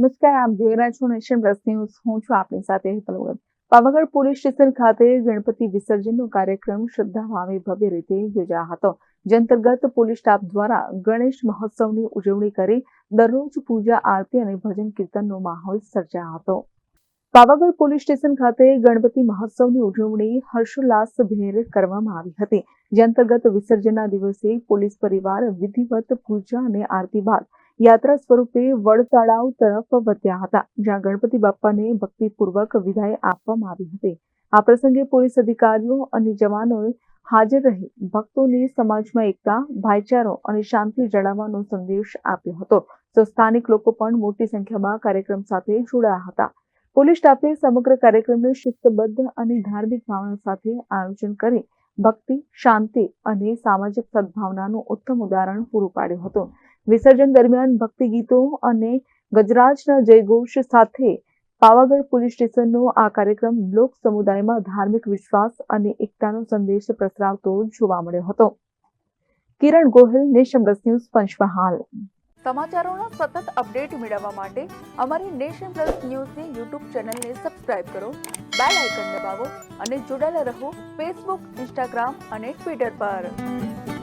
નમસ્કાર, આપ જોઈ રહ્યા છો નેશન પ્લસ ન્યૂઝ. હું છું આપની સાથે હેતલ પાવાગઢ પોલીસ સ્ટેશન ખાતે ગણપતિ વિસર્જનનો કાર્યક્રમ શ્રદ્ધાભાવે ભવ્ય રીતે યોજાયો હતો, જે અંતર્ગત પોલીસ સ્ટાફ દ્વારા ગણેશ મહોત્સવની ઉજવણી કરી દરરોજ પૂજા, આરતી અને ભજન કીર્તનનો માહોલ સર્જાયો હતો. પાવાગઢ પોલીસ સ્ટેશન ખાતે ગણપતિ મહોત્સવની ઉજવણી હર્ષોલ્લાસભેર કરવામાં આવી હતી, જે અંતર્ગત વિસર્જનના દિવસે પોલીસ પરિવાર વિધિવત પૂજા અને આરતી બાદ યાત્રા સ્વરૂપે વડ તળાવ તરફ વધ્યા હતા, જ્યાં ગણપતિ બાપ્પાને ભક્તિપૂર્વક વિદાય આપવામાં આવી હતી. આ પ્રસંગે પોલીસ અધિકારીઓ અને જવાનોએ હાજર રહી ભક્તોને સમાજમાં એકતા, ભાઈચારો અને શાંતિ જળાવવાનો સંદેશ આપ્યો હતો. તો સ્થાનિક લોકો પણ મોટી સંખ્યામાં કાર્યક્રમ સાથે જોડાયા હતા. પોલીસ સ્ટાફે સમગ્ર કાર્યક્રમને શિસ્તબદ્ધ અને ધાર્મિક ભાવના સાથે આયોજન કરી ભક્તિ, શાંતિ અને સામાજિક સદભાવનાનું ઉત્તમ ઉદાહરણ પૂરું પાડ્યું હતું. વિસર્જન દરમિયાન ભક્તિ ગીતો અને ગજરાજના જયઘોષ સાથે પાવાગઢ પોલીસ સ્ટેશનનો આ કાર્યક્રમ લોક સમુદાયમાં ધાર્મિક વિશ્વાસ અને એકતાનો સંદેશ પ્રસરાવતો જોવા મળ્યો હતો. Kiran Gohil, nation plus news, Panchmahal. સમાચારોના સતત અપડેટ મેળવવા માટે અમારી નેશન પ્લસ ન્યૂઝની યુટ્યુબ ચેનલને સબસ્ક્રાઇબ કરો, બેલ આઇકન દબાવો અને જોડાયેલા રહો ફેસબુક, ઇન્સ્ટાગ્રામ અને ટ્વિટર પર.